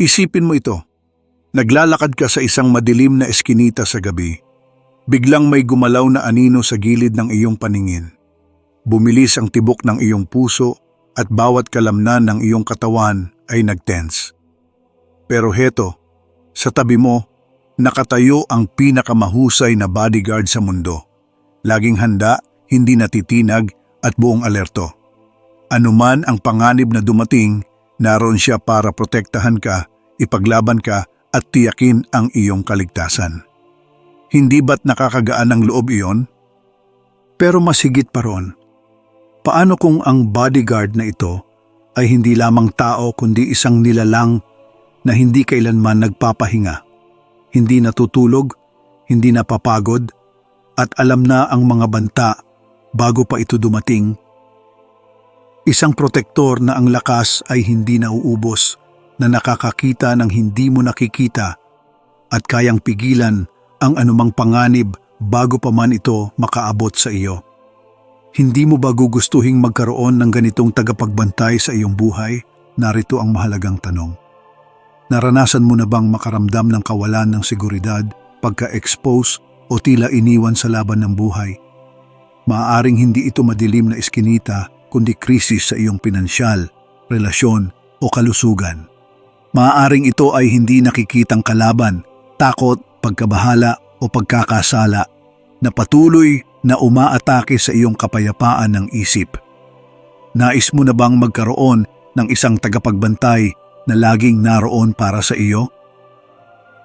Isipin mo ito. Naglalakad ka sa isang madilim na eskinita sa gabi. Biglang may gumalaw na anino sa gilid ng iyong paningin. Bumilis ang tibok ng iyong puso at bawat kalamnan ng iyong katawan ay nagtense. Pero heto, sa tabi mo, nakatayo ang pinakamahusay na bodyguard sa mundo. Laging handa, hindi natitinag at buong alerto. Anuman ang panganib na dumating, naroon siya para protektahan ka, ipaglaban ka at tiyakin ang iyong kaligtasan. Hindi ba't nakakagaan ng loob iyon? Pero mas higit pa ron, paano kung ang bodyguard na ito ay hindi lamang tao kundi isang nilalang na hindi kailanman nagpapahinga, hindi natutulog, hindi napapagod, at alam na ang mga banta bago pa ito dumating. Isang protektor na ang lakas ay hindi nauubos, na nakakakita ng hindi mo nakikita at kayang pigilan ang anumang panganib bago pa man ito makaabot sa iyo. Hindi mo ba gugustuhing magkaroon ng ganitong tagapagbantay sa iyong buhay? Narito ang mahalagang tanong. Naranasan mo na bang makaramdam ng kawalan ng seguridad, pagka-expose o tila iniwan sa laban ng buhay? Maaaring hindi ito madilim na iskinita kundi krisis sa iyong pinansyal, relasyon o kalusugan. Maaaring ito ay hindi nakikitang kalaban, takot, pagkabahala o pagkakasala na patuloy na umaatake sa iyong kapayapaan ng isip. Nais mo na bang magkaroon ng isang tagapagbantay na laging naroon para sa iyo?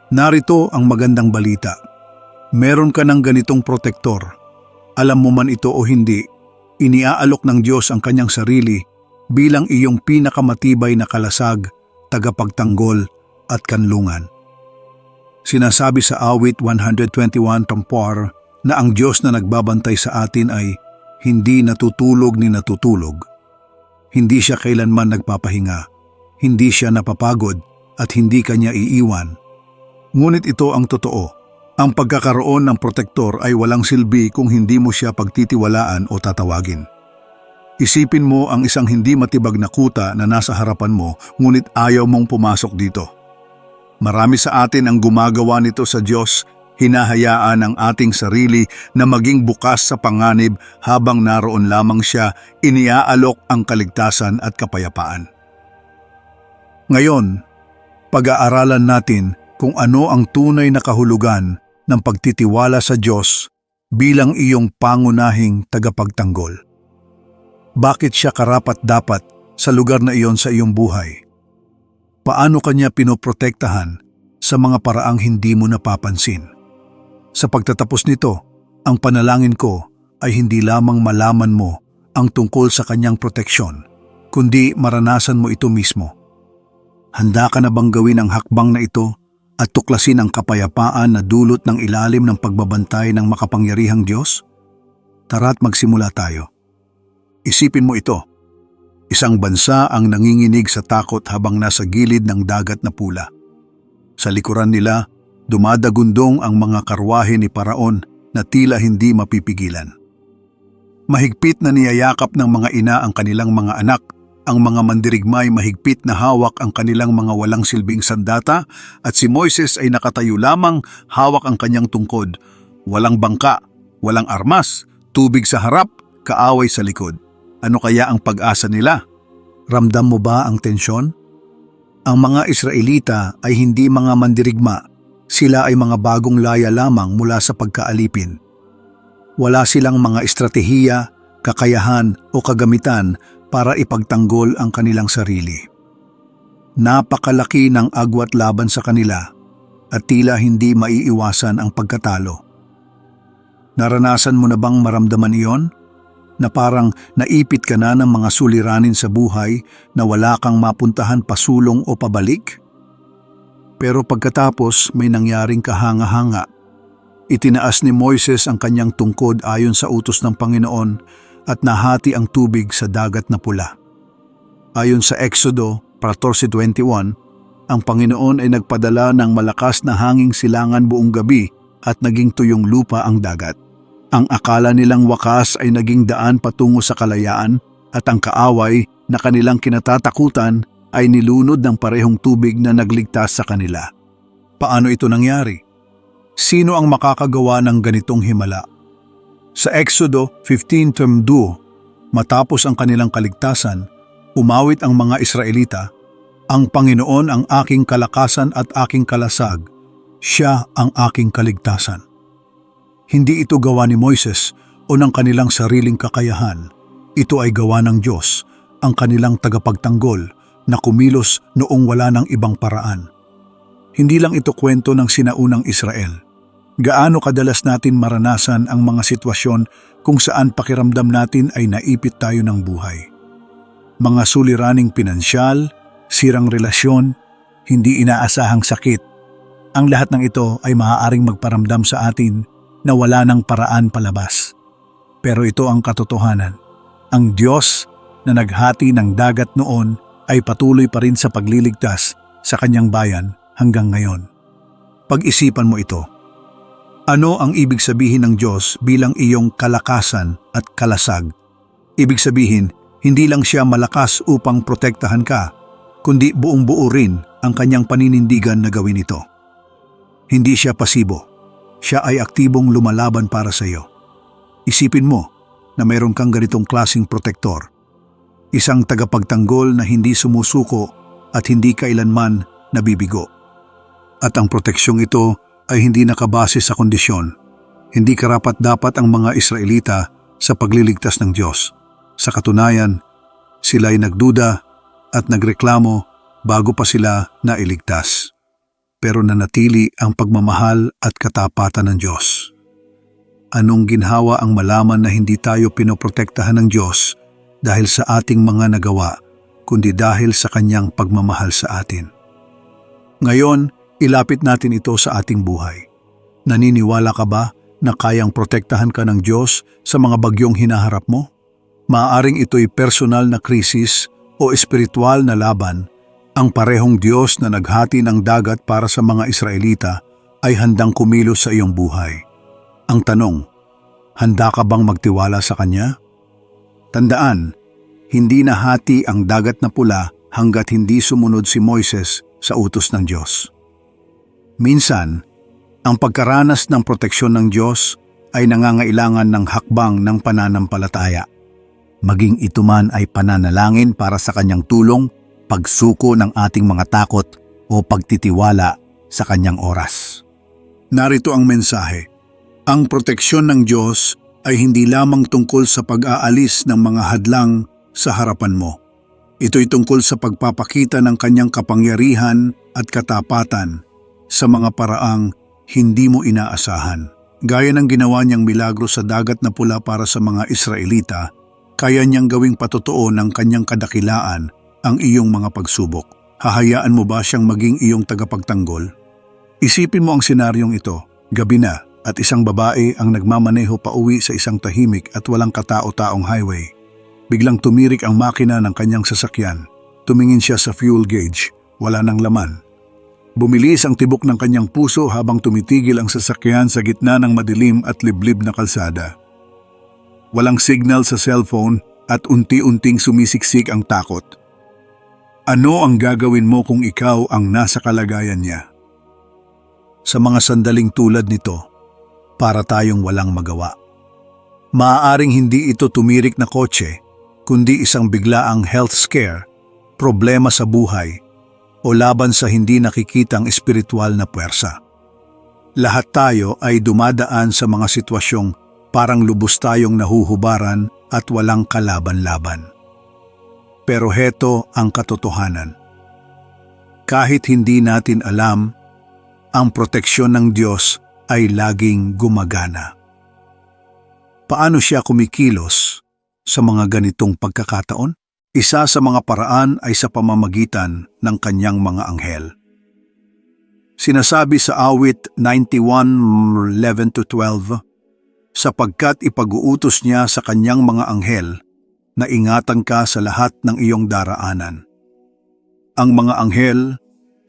Narito ang magandang balita. Meron ka ng ganitong protektor. Alam mo man ito o hindi, iniaalok ng Diyos ang kanyang sarili bilang iyong pinakamatibay na kalasag, tagapagtanggol at kanlungan. Sinasabi sa awit 121 tampar na ang Diyos na nagbabantay sa atin ay hindi natutulog ni natutulog. Hindi siya kailanman nagpapahinga. Hindi siya napapagod at hindi kanya iiwan. Ngunit ito ang totoo. Ang pagkakaroon ng protektor ay walang silbi kung hindi mo siya pagtitiwalaan o tatawagin. Isipin mo ang isang hindi matibag na kuta na nasa harapan mo ngunit ayaw mong pumasok dito. Marami sa atin ang gumagawa nito sa Diyos, hinahayaan ang ating sarili na maging bukas sa panganib habang naroon lamang siya, iniaalok ang kaligtasan at kapayapaan. Ngayon, pag-aaralan natin kung ano ang tunay na kahulugan ng pagtitiwala sa Diyos bilang iyong pangunahing tagapagtanggol. Bakit siya karapat-dapat sa lugar na iyon sa iyong buhay? Paano kanya pinoprotektahan sa mga paraang hindi mo napapansin? Sa pagtatapos nito, ang panalangin ko ay hindi lamang malaman mo ang tungkol sa kanyang proteksyon, kundi maranasan mo ito mismo. Handa ka na bang gawin ang hakbang na ito at tuklasin ang kapayapaan na dulot ng ilalim ng pagbabantay ng makapangyarihang Diyos? Tara't magsimula tayo. Isipin mo ito. Isang bansa ang nanginginig sa takot habang nasa gilid ng dagat na pula. Sa likuran nila, dumadagundong ang mga karwahe ni Paraon na tila hindi mapipigilan. Mahigpit na niyayakap ng mga ina ang kanilang mga anak, ang mga mandirigmay mahigpit na hawak ang kanilang mga walang silbing sandata at si Moises ay nakatayo lamang hawak ang kanyang tungkod. Walang bangka, walang armas, tubig sa harap, kaaway sa likod. Ano kaya ang pag-asa nila? Ramdam mo ba ang tensyon? Ang mga Israelita ay hindi mga mandirigma, sila ay mga bagong laya lamang mula sa pagkaalipin. Wala silang mga estratehiya, kakayahan o kagamitan para ipagtanggol ang kanilang sarili. Napakalaki ng agwat laban sa kanila at tila hindi maiiwasan ang pagkatalo. Naranasan mo na bang maramdaman iyon? Na parang naipit ka na ng mga suliranin sa buhay na wala kang mapuntahan pasulong o pabalik? Pero pagkatapos may nangyaring kahanga-hanga. Itinaas ni Moises ang kanyang tungkod ayon sa utos ng Panginoon at nahati ang tubig sa dagat na pula. Ayon sa Exodo 14.21, ang Panginoon ay nagpadala ng malakas na hanging silangan buong gabi at naging tuyong lupa ang dagat. Ang akala nilang wakas ay naging daan patungo sa kalayaan at ang kaaway na kanilang kinatatakutan ay nilunod ng parehong tubig na nagligtas sa kanila. Paano ito nangyari? Sino ang makakagawa ng ganitong himala? Sa Exodo 15.2, matapos ang kanilang kaligtasan, umawit ang mga Israelita, Ang Panginoon ang aking kalakasan at aking kalasag, siya ang aking kaligtasan. Hindi ito gawa ni Moises o ng kanilang sariling kakayahan. Ito ay gawa ng Diyos, ang kanilang tagapagtanggol na kumilos noong wala ng ibang paraan. Hindi lang ito kwento ng sinaunang Israel. Gaano kadalas natin maranasan ang mga sitwasyon kung saan pakiramdam natin ay naipit tayo ng buhay. Mga suliraning pinansyal, sirang relasyon, hindi inaasahang sakit. Ang lahat ng ito ay maaaring magparamdam sa atin na wala ng paraan palabas. Pero ito ang katotohanan. Ang Diyos na naghati ng dagat noon ay patuloy pa rin sa pagliligtas sa kanyang bayan hanggang ngayon. Pag-isipan mo ito. Ano ang ibig sabihin ng Diyos bilang iyong kalakasan at kalasag? Ibig sabihin, hindi lang siya malakas upang protektahan ka, kundi buong buo rin ang kanyang paninindigan na gawin ito. Hindi siya pasibo. Siya ay aktibong lumalaban para sa iyo. Isipin mo na mayroon kang ganitong klasing protektor. Isang tagapagtanggol na hindi sumusuko at hindi kailanman nabibigo. At ang proteksyong ito ay hindi nakabase sa kondisyon. Hindi karapat dapat ang mga Israelita sa pagliligtas ng Diyos. Sa katunayan, sila ay nagduda at nagreklamo bago pa sila nailigtas. Pero nanatili ang pagmamahal at katapatan ng Diyos. Anong ginhawa ang malaman na hindi tayo pinoprotektahan ng Diyos dahil sa ating mga nagawa, kundi dahil sa Kanyang pagmamahal sa atin. Ngayon, ilapit natin ito sa ating buhay. Naniniwala ka ba na kayang protektahan ka ng Diyos sa mga bagyong hinaharap mo? Maaring ito'y personal na krisis o espiritual na laban, ang parehong Diyos na naghati ng dagat para sa mga Israelita ay handang kumilos sa iyong buhay. Ang tanong, handa ka bang magtiwala sa Kanya? Tandaan, hindi nahati ang dagat na pula hanggat hindi sumunod si Moises sa utos ng Diyos. Minsan, ang pagkaranas ng proteksyon ng Diyos ay nangangailangan ng hakbang ng pananampalataya. Maging ito man ay pananalangin para sa kanyang tulong, pagsuko ng ating mga takot o pagtitiwala sa kanyang oras. Narito ang mensahe. Ang proteksyon ng Diyos ay hindi lamang tungkol sa pag-aalis ng mga hadlang sa harapan mo. Ito'y tungkol sa pagpapakita ng kanyang kapangyarihan at katapatan sa mga paraang hindi mo inaasahan. Gaya ng ginawa niyang milagro sa dagat na pula para sa mga Israelita, kaya niyang gawing patotoo ng kanyang kadakilaan ang iyong mga pagsubok. Hahayaan mo ba siyang maging iyong tagapagtanggol? Isipin mo ang senaryong ito. Gabi na at isang babae ang nagmamaneho pa uwi sa isang tahimik at walang katao-taong highway. Biglang tumirik ang makina ng kanyang sasakyan. Tumingin siya sa fuel gauge. Wala nang laman. Bumilis ang tibok ng kanyang puso habang tumitigil ang sasakyan sa gitna ng madilim at liblib na kalsada. Walang signal sa cellphone at unti-unting sumisiksik ang takot. Ano ang gagawin mo kung ikaw ang nasa kalagayan niya? Sa mga sandaling tulad nito, para tayong walang magawa. Maaaring hindi ito tumirik na kotse, kundi isang biglaang health scare, problema sa buhay, o laban sa hindi nakikitang espiritual na puwersa. Lahat tayo ay dumadaan sa mga sitwasyong parang lubos tayong nahuhubaran at walang kalaban-laban. Pero heto ang katotohanan. Kahit hindi natin alam, ang proteksyon ng Diyos ay laging gumagana. Paano siya kumikilos sa mga ganitong pagkakataon? Isa sa mga paraan ay sa pamamagitan ng kanyang mga anghel. Sinasabi sa awit 91:11-12, sapagkat ipag-uutos niya sa kanyang mga anghel na ingatan ka sa lahat ng iyong daraanan. Ang mga anghel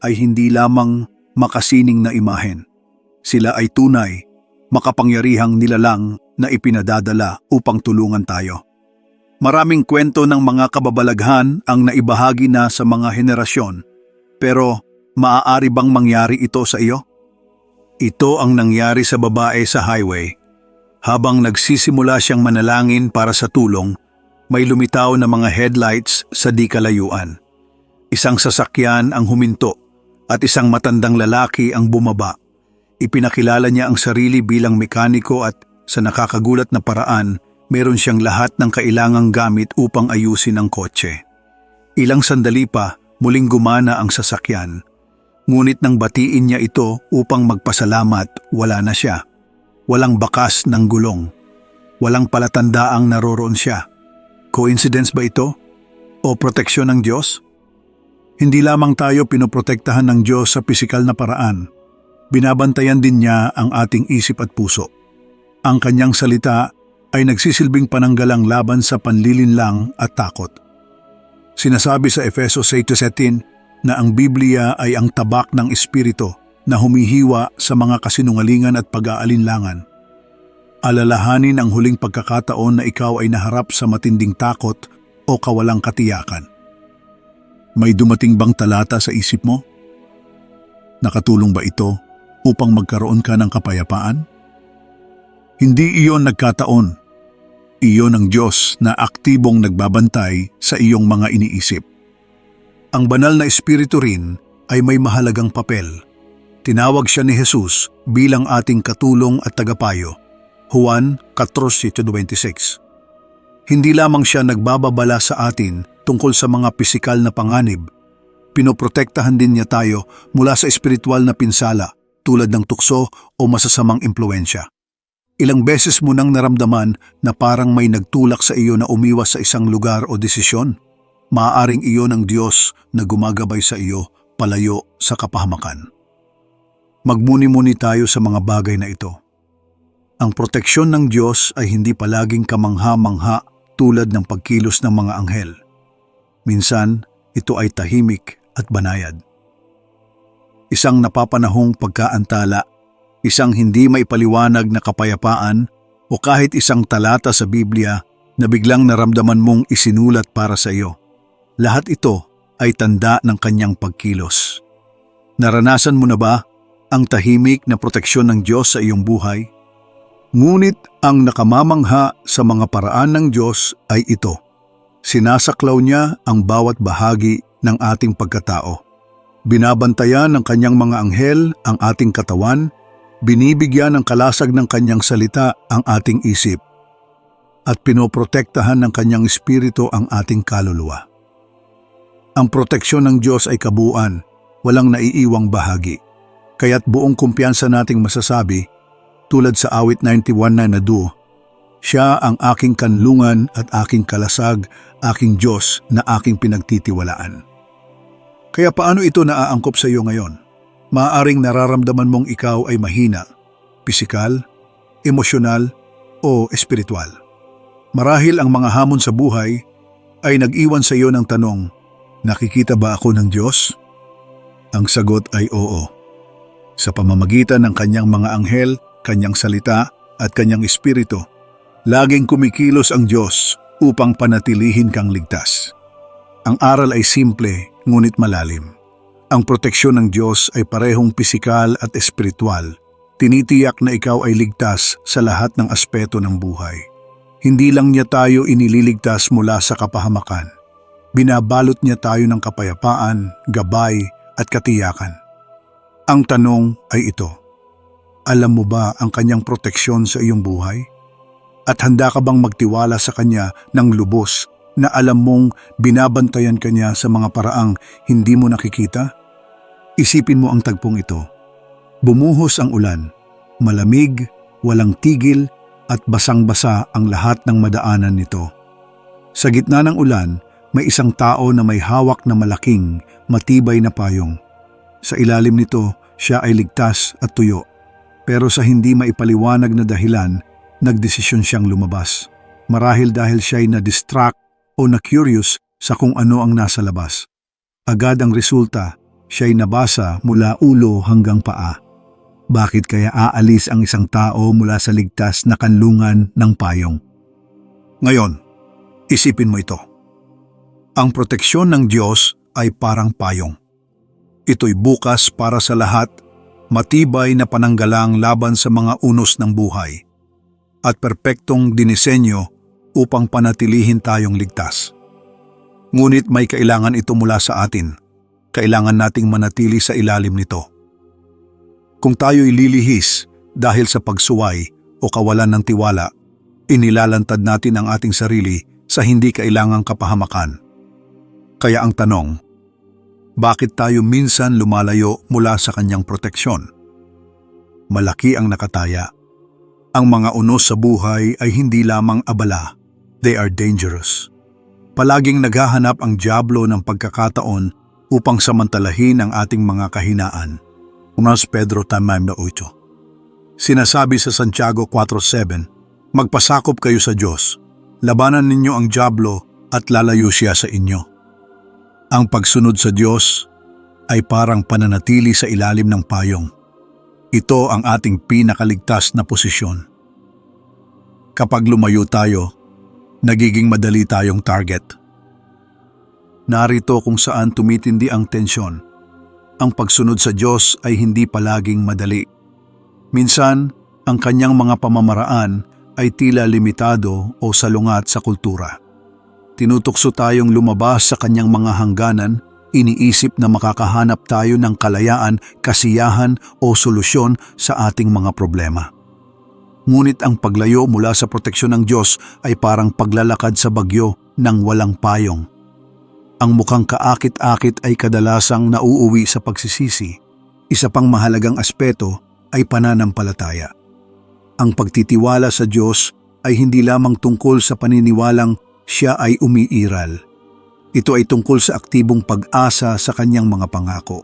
ay hindi lamang makasining na imahen. Sila ay tunay, makapangyarihang nilalang na ipinadadala upang tulungan tayo. Maraming kwento ng mga kababalaghan ang naibahagi na sa mga henerasyon. Pero maaari bang mangyari ito sa iyo? Ito ang nangyari sa babae sa highway. Habang nagsisimula siyang manalangin para sa tulong, may lumitaw na mga headlights sa di kalayuan. Isang sasakyan ang huminto at isang matandang lalaki ang bumaba. Ipinakilala niya ang sarili bilang mekaniko at sa nakakagulat na paraan, meron siyang lahat ng kailangang gamit upang ayusin ang kotse. Ilang sandali pa, muling gumana ang sasakyan. Ngunit nang batiin niya ito upang magpasalamat, wala na siya. Walang bakas ng gulong. Walang palatandaang naroroon siya. Coincidence ba ito? O proteksyon ng Diyos? Hindi lamang tayo pinoprotektahan ng Diyos sa pisikal na paraan. Binabantayan din niya ang ating isip at puso. Ang kanyang salita ay nagsisilbing pananggalang laban sa panlilinlang at takot. Sinasabi sa Efeso 8.17 na ang Biblia ay ang tabak ng Espiritu na humihiwa sa mga kasinungalingan at pag-aalinlangan. Alalahanin ang huling pagkakataon na ikaw ay naharap sa matinding takot o kawalang katiyakan. May dumating bang talata sa isip mo? Nakatulong ba ito upang magkaroon ka ng kapayapaan? Hindi iyon nagkataon. Iyon ang Diyos na aktibong nagbabantay sa iyong mga iniisip. Ang banal na espiritu rin ay may mahalagang papel. Tinawag siya ni Jesus bilang ating katulong at tagapayo. Juan 14.26 Hindi lamang siya nagbababala sa atin tungkol sa mga pisikal na panganib. Pinoprotektahan din niya tayo mula sa espiritual na pinsala tulad ng tukso o masasamang impluensya. Ilang beses mo nang naramdaman na parang may nagtulak sa iyo na umiwas sa isang lugar o desisyon. Maaaring iyon ang Diyos na gumagabay sa iyo palayo sa kapahamakan. Magmuni-muni tayo sa mga bagay na ito. Ang proteksyon ng Diyos ay hindi palaging kamangha-mangha tulad ng pagkilos ng mga anghel. Minsan, ito ay tahimik at banayad. Isang napapanahong pagkaantala isang hindi maipaliwanag na kapayapaan o kahit isang talata sa Biblia na biglang naramdaman mong isinulat para sa iyo. Lahat ito ay tanda ng kanyang pagkilos. Naranasan mo na ba ang tahimik na proteksyon ng Diyos sa iyong buhay? Ngunit ang nakamamangha sa mga paraan ng Diyos ay ito. Sinasaklaw niya ang bawat bahagi ng ating pagkatao. Binabantayan ng kanyang mga anghel ang ating katawan binibigyan ng kalasag ng kanyang salita ang ating isip at pinoprotektahan ng kanyang espiritu ang ating kaluluwa. Ang proteksyon ng Diyos ay kabuuan, walang naiiwang bahagi. Kaya't buong kumpiyansa nating masasabi, tulad sa awit 91 na nadu, Siya ang aking kanlungan at aking kalasag, aking Diyos na aking pinagtitiwalaan. Kaya paano ito naaangkop sa iyo ngayon? Maaring nararamdaman mong ikaw ay mahina, pisikal, emosyonal o espiritual. Marahil ang mga hamon sa buhay ay nag-iwan sa iyo ng tanong, nakikita ba ako ng Diyos? Ang sagot ay oo. Sa pamamagitan ng kanyang mga anghel, kanyang salita at kanyang espiritu, laging kumikilos ang Diyos upang panatilihin kang ligtas. Ang aral ay simple ngunit malalim. Ang proteksyon ng Diyos ay parehong pisikal at espiritual. Tinitiyak na ikaw ay ligtas sa lahat ng aspeto ng buhay. Hindi lang niya tayo inililigtas mula sa kapahamakan. Binabalot niya tayo ng kapayapaan, gabay at katiyakan. Ang tanong ay ito, alam mo ba ang kanyang proteksyon sa iyong buhay? At handa ka bang magtiwala sa kanya ng lubos na alam mong binabantayan kanya sa mga paraang hindi mo nakikita? Isipin mo ang tagpong ito. Bumuhos ang ulan, malamig, walang tigil at basang-basa ang lahat ng madaanan nito. Sa gitna ng ulan, may isang tao na may hawak na malaking, matibay na payong. Sa ilalim nito, siya ay ligtas at tuyo. Pero sa hindi maipaliwanag na dahilan, nagdesisyon siyang lumabas. Marahil dahil siya ay na-distract o na-curious sa kung ano ang nasa labas. Agad ang resulta, siya'y nabasa mula ulo hanggang paa. Bakit kaya aalis ang isang tao mula sa ligtas na kanlungan ng payong? Ngayon, Isipin mo ito. Ang proteksyon ng Diyos ay parang payong. Ito'y bukas para sa lahat, matibay na pananggalang laban sa mga unos ng buhay, at perpektong dinisenyo upang panatilihin tayong ligtas. Ngunit may kailangan ito mula sa atin. Kailangan nating manatili sa ilalim nito. Kung tayo'y lilihis dahil sa pagsuway o kawalan ng tiwala, inilalantad natin ang ating sarili sa hindi kailangang kapahamakan. Kaya ang tanong, bakit tayo minsan lumalayo mula sa kanyang proteksyon? Malaki ang nakataya. Ang mga unos sa buhay ay hindi lamang abala, they are dangerous. Palaging naghahanap ang Diablo ng pagkakataon upang samantalahin ang ating mga kahinaan. Unas Pedro Tamam na 8. Sinasabi sa Santiago 4.7, Magpasakop kayo sa Diyos, labanan ninyo ang Diablo at lalayo siya sa inyo. Ang pagsunod sa Diyos ay parang pananatili sa ilalim ng payong. Ito ang ating pinakaligtas na posisyon. Kapag lumayo tayo, nagiging madali tayong target. Narito kung saan tumitindi ang tensyon. Ang pagsunod sa Diyos ay hindi palaging madali. Minsan, ang kanyang mga pamamaraan ay tila limitado o salungat sa kultura. Tinutukso tayong lumabas sa kanyang mga hangganan, iniisip na makakahanap tayo ng kalayaan, kasiyahan o solusyon sa ating mga problema. Ngunit ang paglayo mula sa proteksyon ng Diyos ay parang paglalakad sa bagyo ng walang payong. Ang mukhang kaakit-akit ay kadalasang nauuwi sa pagsisisi. Isa pang mahalagang aspeto ay pananampalataya. Ang pagtitiwala sa Diyos ay hindi lamang tungkol sa paniniwalang siya ay umiiral. Ito ay tungkol sa aktibong pag-asa sa kanyang mga pangako.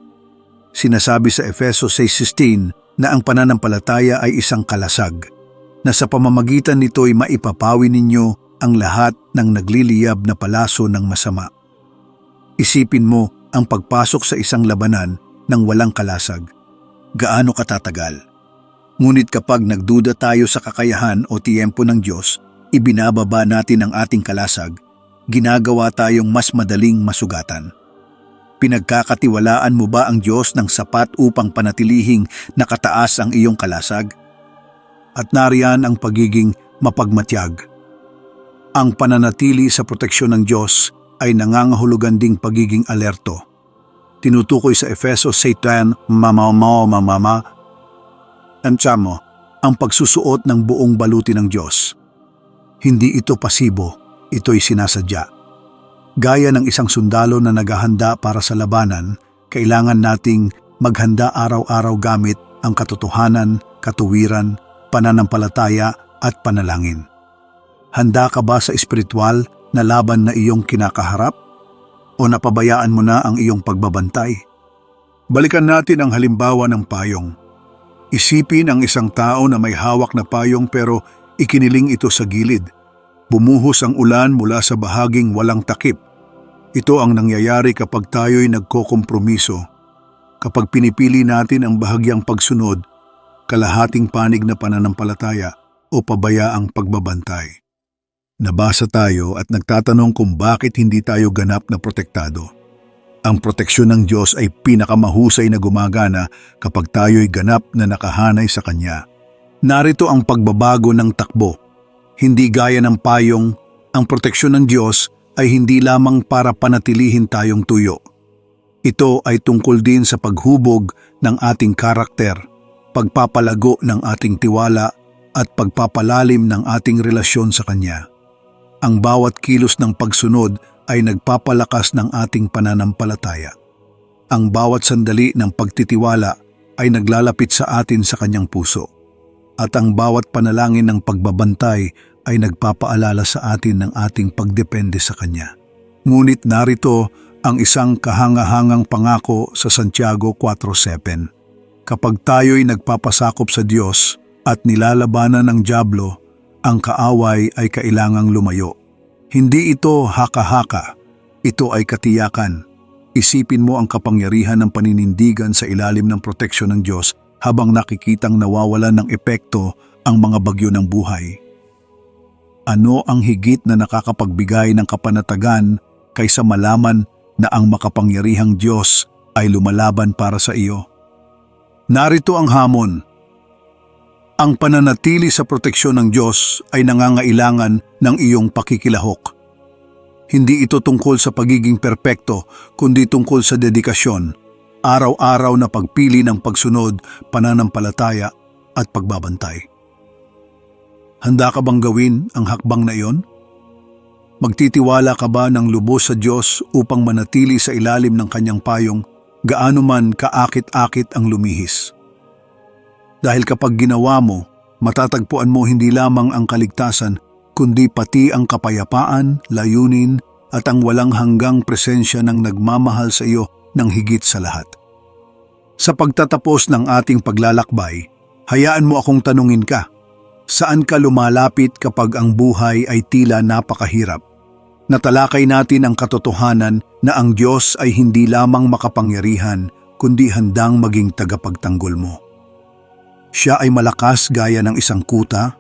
Sinasabi sa Efeso 6.16 na ang pananampalataya ay isang kalasag, na sa pamamagitan nito'y maipapawi ninyo ang lahat ng nagliliyab na palaso ng masama. Isipin mo ang pagpasok sa isang labanan ng walang kalasag. Gaano katatagal? Ngunit kapag nagduda tayo sa kakayahan o tiyempo ng Diyos, ibinababa natin ang ating kalasag, ginagawa tayong mas madaling masugatan. Pinagkakatiwalaan mo ba ang Diyos ng sapat upang panatilihing nakataas ang iyong kalasag? At nariyan ang pagiging mapagmatyag. Ang pananatili sa proteksyon ng Diyos ay nangangahulugan ding pagiging alerto. Tinutukoy sa Efeso 6.10, mamamao mamama, Antsamo, ang pagsusuot ng buong baluti ng Diyos. Hindi ito pasibo, ito'y sinasadya. Gaya ng isang sundalo na naghahanda para sa labanan, kailangan nating maghanda araw-araw gamit ang katotohanan, katuwiran, pananampalataya at panalangin. Handa ka ba sa espiritual na laban na iyong kinakaharap? O napabayaan mo na ang iyong pagbabantay? Balikan natin ang halimbawa ng payong. Isipin ang isang tao na may hawak na payong pero ikiniling ito sa gilid. Bumuhos ang ulan mula sa bahaging walang takip. Ito ang nangyayari kapag tayo'y nagkokompromiso. Kapag pinipili natin ang bahagyang pagsunod, kalahating panig na pananampalataya o pabayaang pagbabantay. Nabasa tayo at nagtatanong kung bakit hindi tayo ganap na protektado. Ang proteksyon ng Diyos ay pinakamahusay na gumagana kapag tayo'y ganap na nakahanay sa Kanya. Narito ang pagbabago ng takbo. Hindi gaya ng payong, ang proteksyon ng Diyos ay hindi lamang para panatilihin tayong tuyo. Ito ay tungkol din sa paghubog ng ating karakter, pagpapalago ng ating tiwala at pagpapalalim ng ating relasyon sa Kanya. Ang bawat kilos ng pagsunod ay nagpapalakas ng ating pananampalataya. Ang bawat sandali ng pagtitiwala ay naglalapit sa atin sa kanyang puso. At ang bawat panalangin ng pagbabantay ay nagpapaalala sa atin ng ating pagdepende sa kanya. Ngunit narito ang isang kahangahangang pangako sa Santiago 4.7. Kapag tayo'y nagpapasakop sa Diyos at nilalabanan ng Diablo, ang kaaway ay kailangang lumayo hindi ito haka-haka, ito ay katiyakan. Isipin mo ang kapangyarihan ng paninindigan sa ilalim ng proteksyon ng Diyos habang nakikitang nawawalan ng epekto ang mga bagyo ng buhay. Ano ang higit na nakakapagbigay ng kapanatagan kaysa malaman na ang makapangyarihang Diyos ay lumalaban para sa iyo? Narito ang hamon. Ang pananatili sa proteksyon ng Diyos ay nangangailangan ng iyong pakikilahok. Hindi ito tungkol sa pagiging perpekto, kundi tungkol sa dedikasyon, araw-araw na pagpili ng pagsunod, pananampalataya at pagbabantay. Handa ka bang gawin ang hakbang na iyon? Magtitiwala ka ba ng lubos sa Diyos upang manatili sa ilalim ng kanyang payong gaano man kaakit-akit ang lumihis? Dahil kapag ginawa mo, matatagpuan mo hindi lamang ang kaligtasan, kundi pati ang kapayapaan, layunin at ang walang hanggang presensya ng nagmamahal sa iyo ng higit sa lahat. Sa pagtatapos ng ating paglalakbay, hayaan mo akong tanungin ka, saan ka lumalapit kapag ang buhay ay tila napakahirap? Natalakay natin ang katotohanan na ang Diyos ay hindi lamang makapangyarihan, kundi handang maging tagapagtanggol mo. Siya ay malakas gaya ng isang kuta,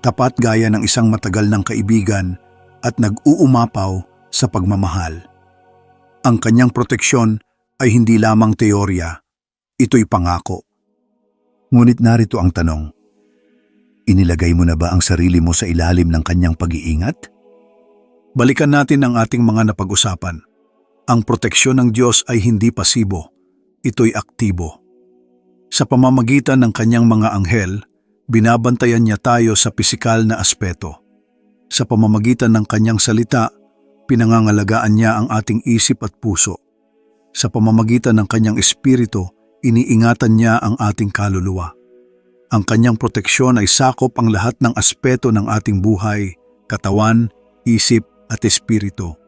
tapat gaya ng isang matagal ng kaibigan, at nag-uumapaw sa pagmamahal. Ang kanyang proteksyon ay hindi lamang teorya, ito'y pangako. Ngunit narito ang tanong, inilagay mo na ba ang sarili mo sa ilalim ng kanyang pag-iingat? Balikan natin ang ating mga napag-usapan. Ang proteksyon ng Diyos ay hindi pasibo, ito'y aktibo. Sa pamamagitan ng kanyang mga anghel, binabantayan niya tayo sa pisikal na aspeto. Sa pamamagitan ng kanyang salita, pinangangalagaan niya ang ating isip at puso. Sa pamamagitan ng kanyang espiritu, iniingatan niya ang ating kaluluwa. Ang kanyang proteksyon ay sakop ang lahat ng aspeto ng ating buhay, katawan, isip at espiritu.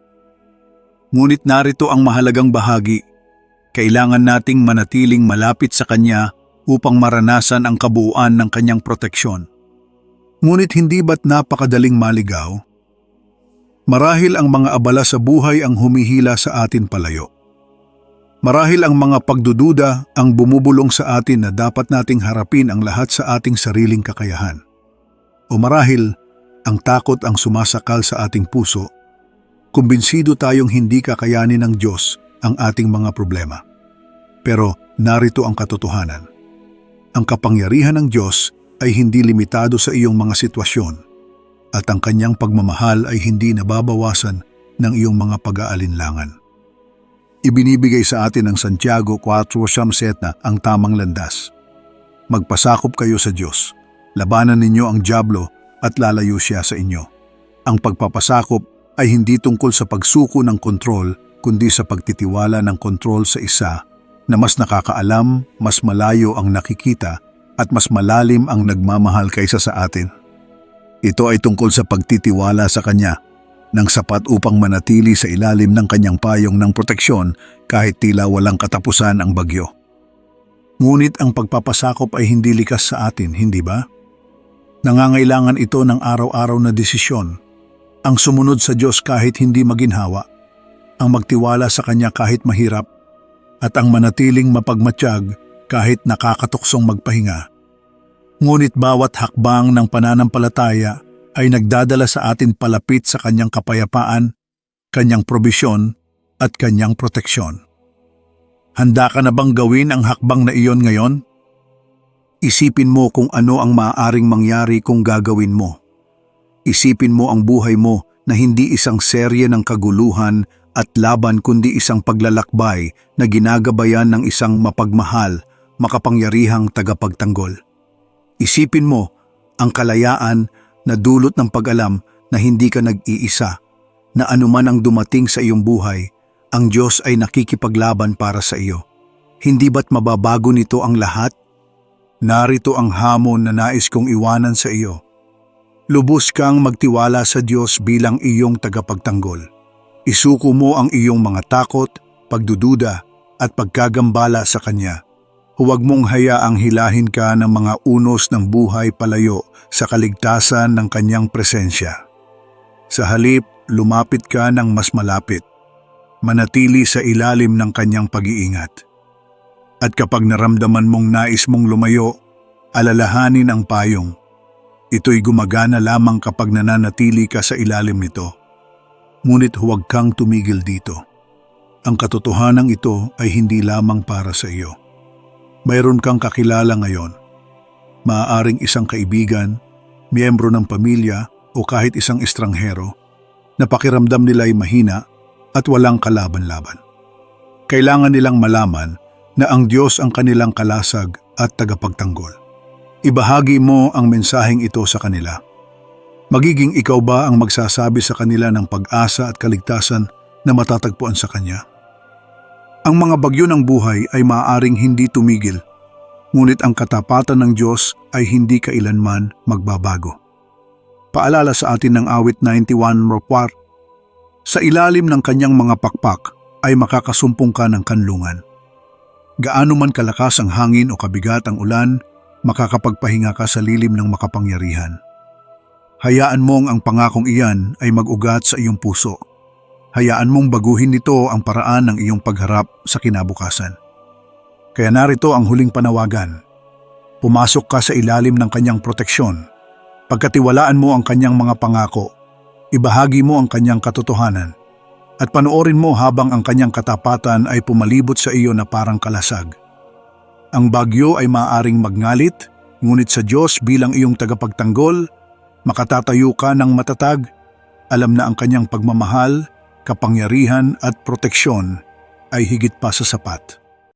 Ngunit narito ang mahalagang bahagi. Kailangan nating manatiling malapit sa Kanya upang maranasan ang kabuuan ng Kanyang proteksyon. Ngunit hindi ba't napakadaling maligaw? Marahil ang mga abala sa buhay ang humihila sa atin palayo. Marahil ang mga pagdududa ang bumubulong sa atin na dapat nating harapin ang lahat sa ating sariling kakayahan. O marahil ang takot ang sumasakal sa ating puso, kumbinsido tayong hindi kakayanin ng Diyos ang ating mga problema. Pero narito ang katotohanan. Ang kapangyarihan ng Diyos ay hindi limitado sa iyong mga sitwasyon at ang kanyang pagmamahal ay hindi nababawasan ng iyong mga pag-aalinlangan. Ibinibigay sa atin ng Santiago 4.7 ang tamang landas. Magpasakop kayo sa Diyos. Labanan ninyo ang Diablo at lalayo siya sa inyo. Ang pagpapasakop ay hindi tungkol sa pagsuko ng kontrol, kundi sa pagtitiwala ng kontrol sa isa na mas nakakaalam, mas malayo ang nakikita, at mas malalim ang nagmamahal kaysa sa atin. Ito ay tungkol sa pagtitiwala sa Kanya ng sapat upang manatili sa ilalim ng Kanyang payong ng proteksyon kahit tila walang katapusan ang bagyo. Ngunit ang pagpapasakop ay hindi likas sa atin, hindi ba? Nangangailangan ito ng araw-araw na desisyon. Ang sumunod sa Diyos kahit hindi maginhawa, ang magtiwala sa Kanya kahit mahirap, at ang manatiling mapagmatsyag kahit nakakatuksong magpahinga. Ngunit bawat hakbang ng pananampalataya ay nagdadala sa atin palapit sa Kanyang kapayapaan, Kanyang probisyon, at Kanyang proteksyon. Handa ka na bang gawin ang hakbang na iyon ngayon? Isipin mo kung ano ang maaaring mangyari kung gagawin mo. Isipin mo ang buhay mo na hindi isang serye ng kaguluhan at laban kundi isang paglalakbay na ginagabayan ng isang mapagmahal, makapangyarihang tagapagtanggol. Isipin mo ang kalayaan na dulot ng pag-alam na hindi ka nag-iisa, na anuman ang dumating sa iyong buhay, ang Diyos ay nakikipaglaban para sa iyo. Hindi ba't mababago nito ang lahat? Narito ang hamon na nais kong iwanan sa iyo. Lubos kang magtiwala sa Diyos bilang iyong tagapagtanggol. Isuko mo ang iyong mga takot, pagdududa at pagkagambala sa Kanya. Huwag mong hayaang hilahin ka ng mga unos ng buhay palayo sa kaligtasan ng Kanyang presensya. Sa halip, lumapit ka ng mas malapit. Manatili sa ilalim ng Kanyang pag-iingat. At kapag naramdaman mong nais mong lumayo, alalahanin ang payong. Ito'y gumagana lamang kapag nananatili ka sa ilalim nito. Ngunit huwag kang tumigil dito. Ang katotohanan ito ay hindi lamang para sa iyo. Mayroon kang kakilala ngayon. Maaaring isang kaibigan, miyembro ng pamilya o kahit isang estranghero na pakiramdam nila'y mahina at walang kalaban-laban. Kailangan nilang malaman na ang Diyos ang kanilang kalasag at tagapagtanggol. Ibahagi mo ang mensaheng ito sa kanila. Magiging ikaw ba ang magsasabi sa kanila ng pag-asa at kaligtasan na matatagpuan sa Kanya? Ang mga bagyo ng buhay ay maaaring hindi tumigil, ngunit ang katapatan ng Diyos ay hindi kailanman magbabago. Paalala sa atin ng awit 91 Ropar, sa ilalim ng kanyang mga pakpak ay makakasumpong ka ng kanlungan. Gaano man kalakas ang hangin o kabigat ang ulan, makakapagpahinga ka sa lilim ng makapangyarihan. Hayaan mong ang pangakong iyan ay mag-ugat sa iyong puso. Hayaan mong baguhin nito ang paraan ng iyong pagharap sa kinabukasan. Kaya narito ang huling panawagan. Pumasok ka sa ilalim ng kanyang proteksyon. Pagkatiwalaan mo ang kanyang mga pangako, ibahagi mo ang kanyang katotohanan, at panoorin mo habang ang kanyang katapatan ay pumalibot sa iyo na parang kalasag. Ang bagyo ay maaaring magngalit, ngunit sa Diyos bilang iyong tagapagtanggol, makatatayo ka ng matatag, alam na ang kanyang pagmamahal, kapangyarihan at proteksyon ay higit pa sa sapat.